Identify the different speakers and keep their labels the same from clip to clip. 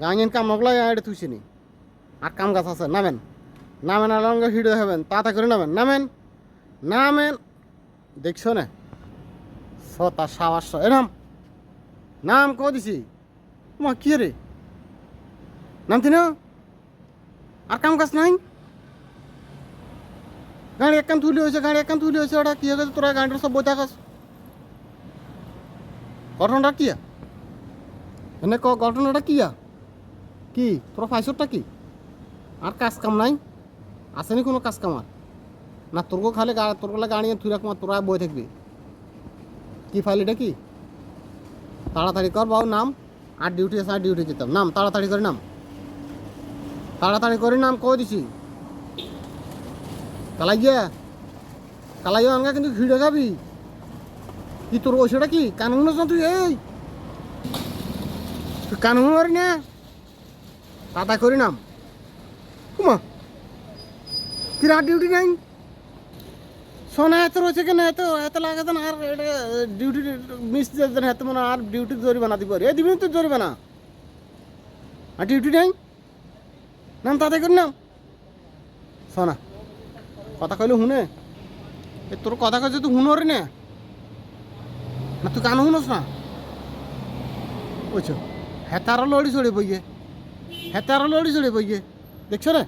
Speaker 1: গাঙিন কাম নগলা এটা তুইছিনি আর কাম গাছ আছে, নামেন। নামেন আলঙ্গে হিড়ে হবেন তাতা করে নামেন। নামেন নামেন। দেখছ না? সতা সাবাস এ নাম নাম কো দিছি? মা কি রে নামতি না আর কাম কাজ নাই? গাড়ি একান তুলি হয়েছে গাড়ি একান তুলি হয়েছে ওটা কি হয়েছে তোরা গাড়িটা সব বইতে খাস ঘটনাটা কি এনে ক ঘটনাটা কি কি? তোর ফাইসরটা কি? আর কাজ কাম নাই? আসেনি কোনো কাজ কাম আর? না তোরগো খালি গা তোর গলা গাড়ি তুই রাখ তোরা বই থাকবি। কি ফাইল এটা কি? তাড়াতাড়ি কর বাবু, নাম। আর ডিউটি আছে, আর ডিউটি যেতাম। নাম, তাড়াতাড়ি করে নাম। তাড়াতাড়ি করে নাম, কই দিছি? কালাইয়া কালাইয়া আনগা, কিন্তু ভিড়ে খাবি কি তোর ওইটা কি? কানুন তুই? এই! কানুন না তাতা করি নাম। কুমা কি রাত ডিউটি নাই? সোনা এত রয়েছে কেন? এত এত লাগে না আর এটা ডিউটি মিস যেতেন এত মানে আর ডিউটি জরিমানা দিব এ, দিবি তো জরিমানা? আর ডিউটি নাই? নাম তাতে করি নাম। সোনা, কথা কইলে শুনে। এ, তোর কথা কইছে তুই শুনোরে না। না, তুই কান শুনোস না? বুঝছ? হেতারও লড়ি চড়ে বইয়ে। হেতারও লড়ি চড়ে বইয়ে দেখছ না?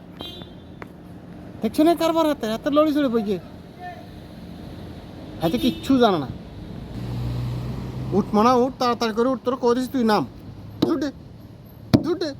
Speaker 1: দেখছ না কারবার হাতে? হাতে লড়ি চড়ে বইয়ে হাতে কিচ্ছু জানে না। উঠ মানা, উঠ, তাড়াতাড়ি করে উঠ তোর করিস তুই নাম। উঠে